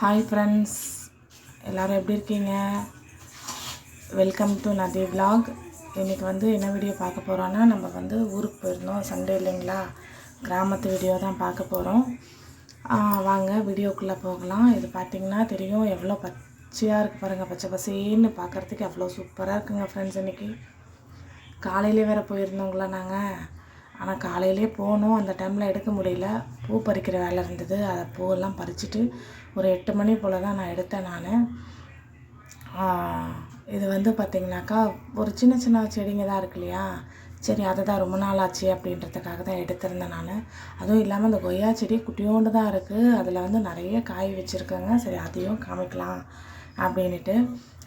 Hi friends எல்லோரும் எப்படி இருக்கீங்க? வெல்கம் டு நதி விலாக் இன்றைக்கி வந்து என்ன வீடியோ பார்க்க போகிறோன்னா நம்ம வந்து ஊருக்கு போயிருந்தோம். சண்டே இல்லைங்களா? கிராமத்து வீடியோ தான் பார்க்க போகிறோம் வாங்க வீடியோக்குள்ளே போகலாம். இது பார்த்திங்கன்னா தெரியும் எவ்வளோ பச்சையாக இருக்குது பாருங்கள் பச்சை பசேன்னு பார்க்குறதுக்கு எவ்வளோ சூப்பராக இருக்குங்க ஃப்ரெண்ட்ஸ் இன்றைக்கி காலையிலே வேறு போயிருந்தோங்களா நாங்கள் ஆனால் காலையிலே போனோம் அந்த டைமில் எடுக்க முடியல. பூ பறிக்கிற வேலை இருந்தது. அதை பூவெல்லாம் பறிச்சுட்டு ஒரு எட்டு மணி போல் தான் நான் எடுத்தேன் நான். இது வந்து பார்த்திங்கனாக்கா ஒரு சின்ன சின்ன செடிங்க தான் இருக்கு இல்லையா? சரி அதை தான் ரொம்ப நாள் ஆச்சு அப்படின்றதுக்காக தான் எடுத்திருந்தேன் நான். அதுவும் இல்லாமல் அந்த கொய்யா செடி குட்டியோண்டு தான் இருக்குது அதில் வந்து நிறைய காய் வச்சுருக்கேங்க. சரி அதையும் காமிக்கலாம் அப்படின்ட்டு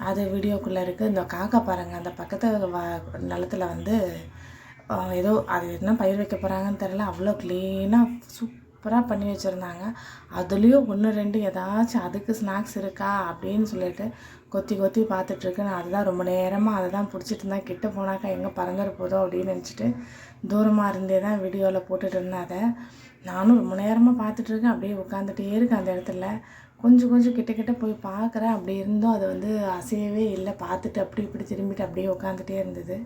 அது வீடியோக்குள்ளே இருக்குது இந்த காக்கா பாருங்கள் அந்த பக்கத்து வ நிலத்துல வந்து ஏதோ அது என்ன பயிர் வைக்க போகிறாங்கன்னு தெரில அவ்வளோ க்ளீனாக சூப்பராக பண்ணி வச்சுருந்தாங்க. அதுலேயும் ஒன்று ரெண்டு ஏதாச்சும் அதுக்கு ஸ்நாக்ஸ் இருக்கா அப்படின்னு சொல்லிட்டு கொத்தி கொத்தி பார்த்துட்ருக்கு நான் அதுதான் ரொம்ப நேரமாக அதை தான் பிடிச்சிட்டு இருந்தேன். கிட்ட போனாக்கா எங்கே பறந்துட போதோ அப்படின்னு நினச்சிட்டு தூரமாக இருந்தே தான் வீடியோவில் போட்டுட்டு இருந்தேன் அதை. நானும் ரொம்ப நேரமாக பார்த்துட்ருக்கேன் அப்படியே உட்காந்துட்டே இருக்கேன் அந்த இடத்துல. கொஞ்சம் கொஞ்சம் கிட்ட கிட்ட போய் பார்க்குறேன். அப்படி இருந்தும் அது வந்து அசையவே இல்லை. பார்த்துட்டு அப்படி இப்படி திரும்பிட்டு அப்படியே உட்காந்துட்டே இருந்தது.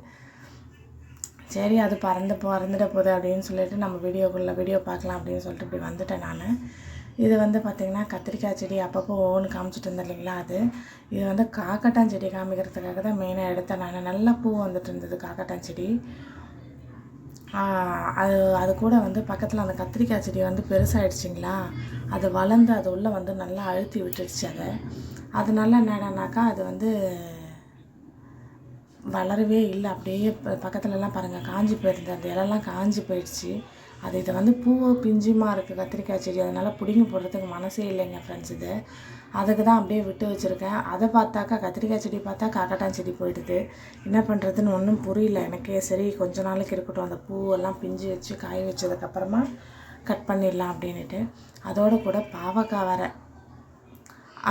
சரி அது பறந்து பறந்துட போகுது அப்படின்னு சொல்லிட்டு நம்ம வீடியோக்குள்ளே வீடியோ பார்க்கலாம் அப்படின்னு சொல்லிட்டு இப்படி வந்துட்டேன் நான். இது வந்து பார்த்திங்கன்னா கத்திரிக்காய் செடி அப்பப்போ ஒவ்வொன்று காமிச்சிட்டு இருந்தேன் இல்லைங்களா அது. இது வந்து காக்கட்டான் செடி காமிக்கிறதுக்காக தான் மெயினாக எடுத்தேன் நான். நல்லா பூ வந்துட்டு இருந்தது காக்கட்டான் செடி. அது அது கூட வந்து பக்கத்தில் அந்த கத்திரிக்காய் செடி வந்து பெருசாகிடுச்சிங்களா அது வளர்ந்து அது உள்ளே வந்து நல்லா அழுத்தி விட்டுடுச்சு அதை. அதனால என்னடானாக்கா அது வந்து வளரவே இல்லை. அப்படியே பக்கத்துலலாம் பாருங்கள் காஞ்சி போயிருந்தது. அந்த இலெல்லாம் காஞ்சி போயிடுச்சு. அது இதை வந்து பூவை பிஞ்சுமா இருக்குது கத்திரிக்காய் செடி. அதனால் பிடுங்கி போடுறதுக்கு மனசே இல்லைங்க ஃப்ரெண்ட்ஸ் இது. அதுக்கு தான் அப்படியே விட்டு வச்சுருக்கேன். அதை பார்த்தாக்கா கத்திரிக்காய் செடி பார்த்தா காக்கட்டான் செடி போயிடுது. என்ன பண்ணுறதுன்னு ஒன்றும் புரியல. எனக்கே சரி கொஞ்ச நாளைக்கு இருக்கட்டும் அந்த பூவெல்லாம் பிஞ்சு வச்சு காய வச்சதுக்கப்புறமா கட் பண்ணிடலாம் அப்படின்ட்டு அதோடு கூட பாவக்காய் வர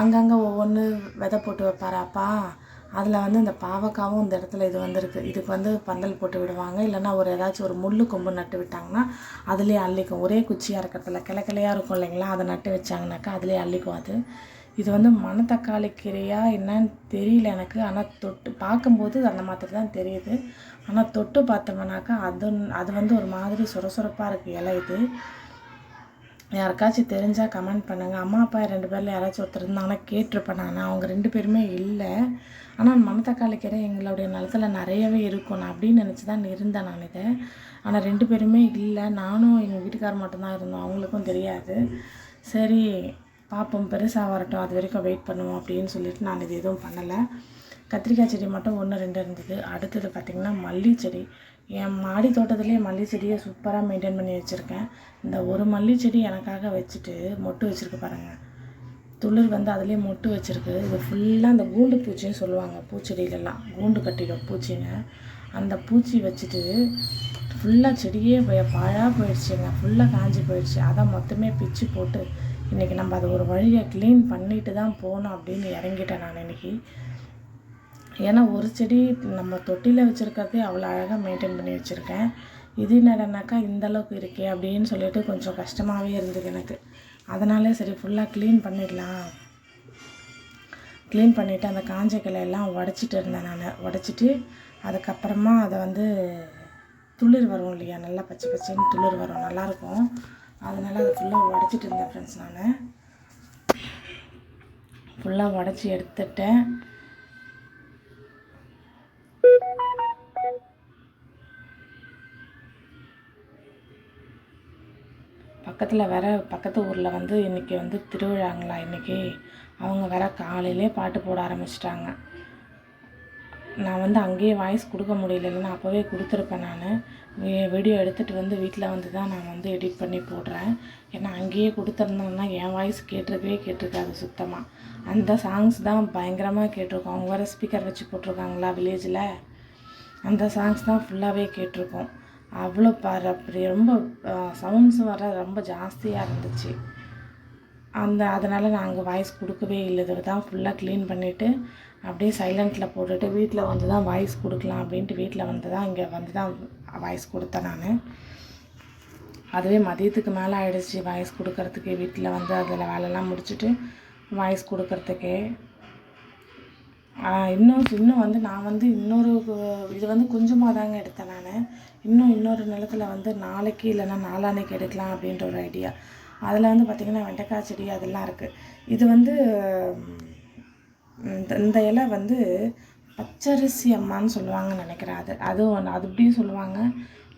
அங்கங்கே ஒவ்வொன்று விதை போட்டு வைப்பாரு அப்பா அதில் வந்து இந்த பாவக்காவும் இந்த இடத்துல இது வந்திருக்கு. இதுக்கு வந்து பந்தல் போட்டு விடுவாங்க. இல்லைன்னா ஒரு ஏதாச்சும் ஒரு முள் கொம்பு நட்டு விட்டாங்கன்னா அதுலேயே அள்ளிக்கும். ஒரே குச்சியாக இருக்கிறதுல கிளக்கிளையாக இருக்கும் இல்லைங்களா? அதை நட்டு வச்சாங்கனாக்கா அதுலேயே அள்ளிக்கும் அது. இது வந்து மணத்தக்காளி கீரையா என்னன்னு தெரியல எனக்கு. ஆனால் தொட்டு பார்க்கும்போது அந்த மாதிரி தான் தெரியுது. ஆனால் தொட்டு பார்த்தோம்னாக்கா அது அது வந்து ஒரு மாதிரி சொரசொரப்பாக இருக்குது இலை இது. யாருக்காச்சும் தெரிஞ்சால் கமெண்ட் பண்ணுங்கள் அம்மா அப்பா ரெண்டு பேரில் யாராச்சும் ஒருத்தர் இருந்தாங்கன்னா கேட்டிருப்பேன் நான். அவங்க ரெண்டு பேருமே இல்லை. ஆனால் மணத்தக்காளி கீரை எங்களுடைய நிலத்துல நிறையவே இருக்கும். நான் அப்படின்னு நினச்சி தான் இருந்தேன் நான் இதை. ஆனால் ரெண்டு பேருமே இல்லை. நானும் எங்கள் வீட்டுக்கார் மட்டும்தான் இருந்தோம். அவங்களுக்கும் தெரியாது. சரி பார்ப்போம் பெருசாக வரட்டும். அது வரைக்கும் வெயிட் பண்ணுவோம் அப்படின்னு சொல்லிட்டு நான் இது எதுவும் பண்ணலை. கத்திரிக்காய் செடி மட்டும் ஒன்று ரெண்டு இருந்தது. அடுத்தது பார்த்திங்கன்னா மல்லி செடி என் மாடி தோட்டத்துலேயே மல்லி செடியை சூப்பராக மெயின்டைன் பண்ணி வச்சுருக்கேன். இந்த ஒரு மல்லி செடி எனக்காக வச்சுட்டு மொட்டு வச்சுருக்கு பாருங்கள் துளிர் வந்து அதுலேயே மொட்டு வச்சுருக்கு. இது ஃபுல்லாக அந்த கூண்டு பூச்சின்னு சொல்லுவாங்க பூச்செடியிலலாம் கூண்டு கட்டிடும் பூச்சிங்க. அந்த பூச்சி வச்சுட்டு ஃபுல்லாக செடியே பாழாக போயிடுச்சுங்க. ஃபுல்லாக காஞ்சி போயிடுச்சு. அதை மொத்தமே பிச்சு போட்டு இன்றைக்கி நம்ம அதை ஒரு வழியை க்ளீன் பண்ணிட்டு தான் போகணும் அப்படின்னு இறங்கிட்டேன் நான் இன்னைக்கு. ஏன்னா ஒரு செடி நம்ம தொட்டியில் வச்சுருக்கிறதே அவ்வளோ அழகாக மெயின்டைன் பண்ணி வச்சுருக்கேன். இது என்னடனாக்கா இந்த அளவுக்கு இருக்கே அப்படின்னு சொல்லிட்டு கொஞ்சம் கஷ்டமாகவே இருந்தது எனக்கு. அதனாலே சரி ஃபுல்லாக க்ளீன் பண்ணிடலாம். க்ளீன் பண்ணிவிட்டு அந்த காஞ்ச கிளையெல்லாம் உடச்சிட்டு இருந்தேன் நான். உடச்சிட்டு அதுக்கப்புறமா அதை வந்து துளிர் வரும் இல்லையா? நல்லா பச்சை பச்சைன்னு துளிர் வரும். நல்லாயிருக்கும். அதனால் அதை ஃபுல்லாக உடச்சிட்டு இருந்தேன் ஃப்ரெண்ட்ஸ் நான். ஃபுல்லாக உடச்சி எடுத்துட்டேன். பக்கத்தில் வேற பக்கத்து ஊரில் வந்து இன்றைக்கி வந்து திருவிழாங்களா இன்றைக்கி அவங்க வேற காலையிலே பாட்டு போட ஆரம்பிச்சிட்டாங்க. நான் வந்து அங்கேயே வாய்ஸ் கொடுக்க முடியல இல்லைன்னா அப்போவே கொடுத்துருப்பேன் நான். வீடியோ எடுத்துகிட்டு வந்து வீட்டில் வந்து தான் நான் வந்து எடிட் பண்ணி போடுறேன். ஏன்னா அங்கேயே கொடுத்துருந்தேன்னா என் வாய்ஸ் கேட்டிருக்கவே கேட்டிருக்காது சுத்தமாக அந்த சாங்ஸ் தான் பயங்கரமாக கேட்டிருக்கோம். அவங்க வேறு ஸ்பீக்கர் வச்சு போட்டிருக்காங்களா வில்லேஜில் அந்த சாங்ஸ் தான் ஃபுல்லாகவே கேட்டிருக்கோம். அவ்வளோ பாரு அப்படி ரொம்ப சவுண்ட்ஸ் வர ரொம்ப ஜாஸ்தியாக இருந்துச்சு. அந்த அதனால் நான் அங்கே வாய்ஸ் கொடுக்கவே இல்லை. இதை தான் ஃபுல்லாக க்ளீன் பண்ணிவிட்டு அப்படியே சைலண்ட்டில் போட்டுட்டு வீட்டில் வந்து தான் வாய்ஸ் கொடுக்கலாம் அப்படின்ட்டு வீட்டில் வந்து தான் இங்கே வந்து தான் வாய்ஸ் கொடுத்தேன் நான். அதுவே மதியத்துக்கு மேலே ஆகிடுச்சி வாய்ஸ் கொடுக்கறதுக்கு. வீட்டில் வந்து அதில் வேலைலாம் முடிச்சுட்டு வாய்ஸ் கொடுக்கறதுக்கே. இன்னும் இன்னும் வந்து நான் வந்து இன்னொரு இது வந்து கொஞ்சமாக தாங்க எடுத்தேன் நான். இன்னும் இன்னொரு நிலத்துல வந்து நாளைக்கு இல்லைன்னா நாளான்னைக்கு எடுக்கலாம் அப்படின்ற ஒரு ஐடியா அதில் வந்து பார்த்திங்கன்னா வெண்டைக்காய் செடி அதெல்லாம் இருக்குது இது வந்து இந்த இந்த இலை வந்து பச்சரிசி அம்மான்னு சொல்லுவாங்கன்னு நினைக்கிறேன் அது. அது ஒன்று அது இப்படியும் சொல்லுவாங்க.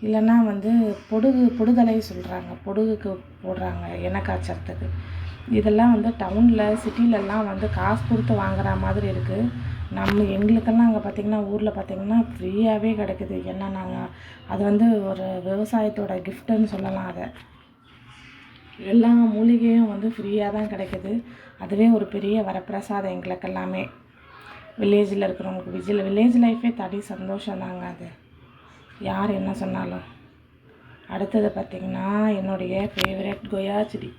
இல்லைன்னா வந்து பொடுகு பொடுதலை சொல்கிறாங்க பொடுகுக்கு போடுறாங்க எண்ணெய் காய்ச்சறதுக்கு. இதெல்லாம் வந்து டவுனில் சிட்டிலெல்லாம் வந்து காசு கொடுத்து வாங்குற மாதிரி இருக்குது நம்ம எங்களுக்கெல்லாம் அங்கே பார்த்திங்கன்னா ஊரில் பார்த்திங்கன்னா ஃப்ரீயாகவே கிடைக்குது. ஏன்னா நாங்கள் அது வந்து ஒரு விவசாயத்தோட கிஃப்ட்டுன்னு சொல்லலாம் அதை. எல்லா மூலிகையும் வந்து ஃப்ரீயாக தான் கிடைக்குது. அதுவே ஒரு பெரிய வரப்பிரசாதம் எங்களுக்கு எல்லாமே வில்லேஜில் இருக்கிறவங்களுக்கு விஜில் வில்லேஜ் லைஃபே தனி சந்தோஷம் தாங்க அது. யார் என்ன சொன்னாலும். அடுத்தது பார்த்திங்கன்னா என்னுடைய ஃபேவரட் கொயா செடி.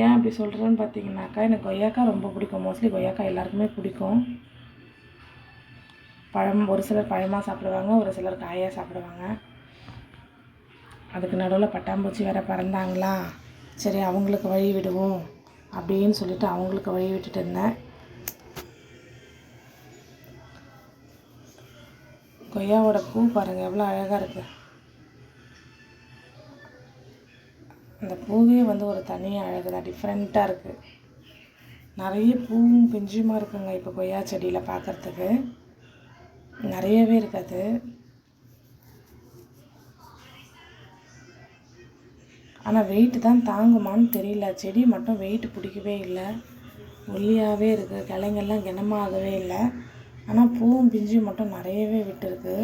ஏன் அப்படி சொல்கிறேன்னு பார்த்தீங்கன்னாக்கா எனக்கு கொய்யாக்காய் ரொம்ப பிடிக்கும். மோஸ்ட்லி கொய்யாக்காய் எல்லாருக்குமே பிடிக்கும். பழம் ஒரு சிலர் பழமாக சாப்பிடுவாங்க ஒரு சிலர் காயாக சாப்பிடுவாங்க. அதுக்கு நடுவில் பட்டாம்பூச்சி வேற பறந்தாங்களா? சரி அவங்களுக்கு வழி விடுவோம் அப்படின்னு சொல்லிட்டு அவங்களுக்கு வழி விட்டுட்டு இருந்தேன். கொய்யாவோட பூ பாருங்கள் எவ்வளோ அழகாக இருக்குது அந்த பூவே வந்து ஒரு தனி அழகு தான். டிஃப்ரெண்ட்டாக இருக்குது நிறைய பூவும் பிஞ்சுமா இருக்குங்க இப்போ கொய்யா செடியில் பார்க்குறதுக்கு நிறையவே இருக்காது ஆனால் வெயிட்டு தான் தாங்குமான்னு தெரியல. செடி மட்டும் வெயிட் பிடிக்கவே இல்லை. ஒல்லியாகவே இருக்குது கிளைங்கெல்லாம் கிணமாகவே இல்லை. ஆனால் பூவும் பிஞ்சும் மட்டும் நிறையவே விட்டுருக்கு.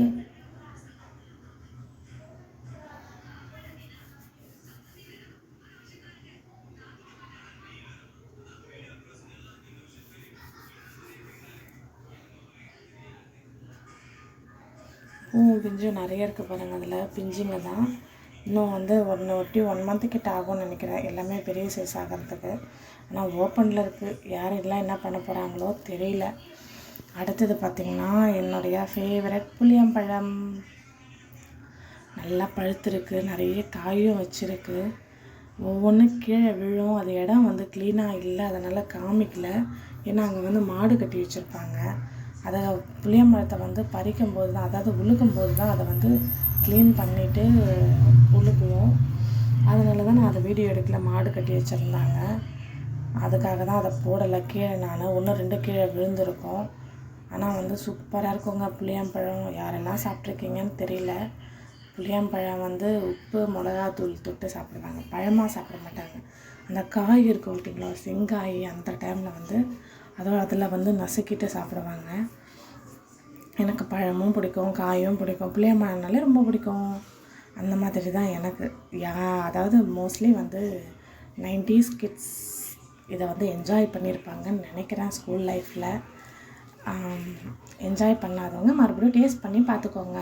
பூவும் பிஞ்சும் நிறைய இருக்குது பாருங்கள் அதில். பிஞ்சுங்க தான். இன்னும் வந்து ஒன்று ஒட்டி ஒன் மந்த்து கிட்ட ஆகும்னு நினைக்கிறேன். எல்லாமே பெரிய சைஸ் ஆகிறதுக்கு. ஆனால் ஓப்பனில் இருக்குது யார் எல்லாம் என்ன பண்ண போகிறாங்களோ தெரியல. அடுத்தது பார்த்திங்கன்னா என்னுடைய ஃபேவரட் புளியம்பழம். நல்லா பழுத்திருக்கு. நிறைய காயும் வச்சுருக்கு. ஒவ்வொன்றும் கீழே விழும். அது இடம் வந்து க்ளீனாக இல்லை. அதனால் காமிக்கல. ஏன்னா அங்கே வந்து மாடு கட்டி வச்சுருப்பாங்க. அதை புளியம்பழத்தை வந்து பறிக்கும்போது தான் அதாவது உழுக்கும்போது தான் அதை வந்து க்ளீன் பண்ணிவிட்டு உழுக்குவோம் அதனால தான் நான் அதை வீடியோ எடுக்கல மாடு கட்டி வச்சுருந்தாங்க. அதுக்காக தான் அதை போடலை. கீழே நான் ஒன்று ரெண்டு கீழே விழுந்திருக்கோம். ஆனால் வந்து சூப்பராக இருக்குங்க புளியம்பழம். யாரெல்லாம் சாப்பிட்ருக்கீங்கன்னு தெரியல. புளியம்பழம் வந்து உப்பு மிளகாத்தூள் தொட்டு சாப்பிடுவாங்க. பழமாக சாப்பிட மாட்டாங்க. அந்த காய் இருக்கும் பார்த்தீங்களா செங்காய் அந்த டைமில் வந்து அதோட அதில் வந்து நசுக்கிட்டு சாப்பிடுவாங்க. எனக்கு பழமும் பிடிக்கும் காயும் பிடிக்கும் புளியம்பழம்னாலே ரொம்ப பிடிக்கும். அந்த மாதிரி தான் எனக்கு. யா அதாவது மோஸ்ட்லி வந்து நைன்டிஸ் கிட்ஸ் இதை வந்து என்ஜாய் பண்ணியிருப்பாங்கன்னு நினைக்கிறேன் ஸ்கூல் லைஃப்பில் என்ஜாய் பண்ணாதவங்க மறுபடியும் டேஸ்ட் பண்ணி பார்த்துக்கோங்க.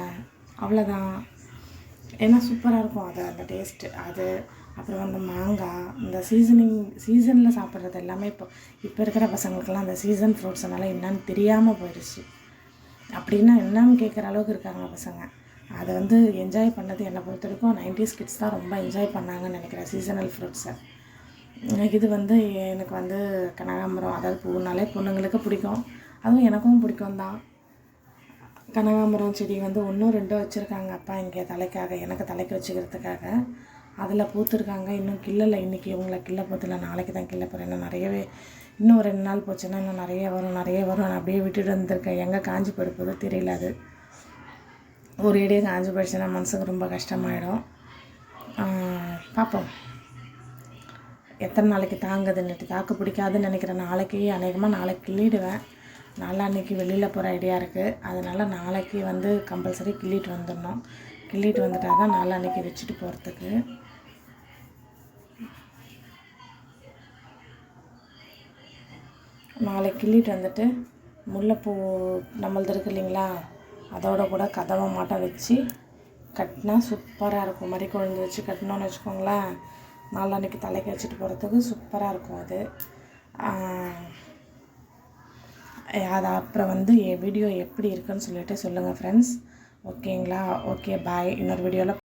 அவ்வளோதான் ஏன்னா சூப்பராக இருக்கும். அது அந்த டேஸ்ட்டு அது அப்புறம் வந்து மாங்காய் இந்த சீசனிங் சீசனில் சாப்பிட்றது எல்லாமே இப்போ இப்போ இருக்கிற பசங்களுக்கெல்லாம் அந்த சீசன் ஃப்ரூட்ஸ்னால என்னன்னு தெரியாமல் போயிடுச்சு. அப்படின்னா என்னன்னு கேட்குற அளவுக்கு இருக்காங்க பசங்க. அதை வந்து என்ஜாய் பண்ணது என்னை பொறுத்த வரைக்கும் நைன்டிஸ் கிட்ஸ் தான் ரொம்ப என்ஜாய் பண்ணாங்கன்னு நினைக்கிறேன் சீசனல் ஃப்ரூட்ஸை இது வந்து எனக்கு வந்து கனகாம்பரம் அதாவது பூனாலே பொண்ணுங்களுக்கு பிடிக்கும். அதுவும் எனக்கும் பிடிக்கும் தான். கனகாம்பரம் செடி வந்து ஒன்றும் ரெண்டும் வச்சுருக்காங்க அப்பா இங்கே தலைக்காக எனக்கு தலைக்கு வச்சுக்கிறதுக்காக. அதில் பூத்துருக்காங்க. இன்னும் கிள்ளலை இன்றைக்கி இவங்கள கிள்ள போதில்ல நாளைக்கு தான் கிள்ள போகிறேன் இன்னும் நிறையவே இன்னும் ரெண்டு நாள் போச்சுன்னா இன்னும் நிறைய வரும் நிறைய வரும். நான் அப்படியே விட்டுட்டு வந்திருக்கேன். எங்கே காஞ்சி போயிருப்பதோ தெரியல அது. ஒரு இடையே காஞ்சி போயிடுச்சுன்னா மனசுக்கு ரொம்ப கஷ்டமாயிடும். பார்ப்போம். எத்தனை நாளைக்கு தாங்குதுன்னுட்டு தாக்கு பிடிக்காதுன்னு நினைக்கிறேன். நாளைக்கு அநேகமாக நாளைக்கு கிள்ளிடுவேன். நாளான்னைக்கு வெளியில் போகிற ஐடியா இருக்குது அதனால் நாளைக்கு வந்து கம்பல்சரி கிள்ளிட்டு வந்துடணும். கிள்ளிட்டு வந்துட்டால் தான் நாளான்னைக்கு வச்சுட்டு போகிறதுக்கு நாளைக்கு கிள்ளிட்டு வந்துட்டு முல்லைப்பூ நம்மளது இருக்கு இல்லைங்களா அதோட கூட கதவை மாட்டம் வச்சு கட்டினா சூப்பராக இருக்கும். மறி குழந்தை வச்சு கட்டினோன்னு வச்சுக்கோங்களேன் நாளான்னைக்கு தலைக்கு வச்சுட்டு போகிறதுக்கு சூப்பராக இருக்கும் அது. அது அப்புறம் வந்து என் வீடியோ எப்படி இருக்குன்னு சொல்லிட்டு சொல்லுங்கள் ஃப்ரெண்ட்ஸ் ஓகேங்களா ஓகே பாய் இன்னொரு வீடியோவில்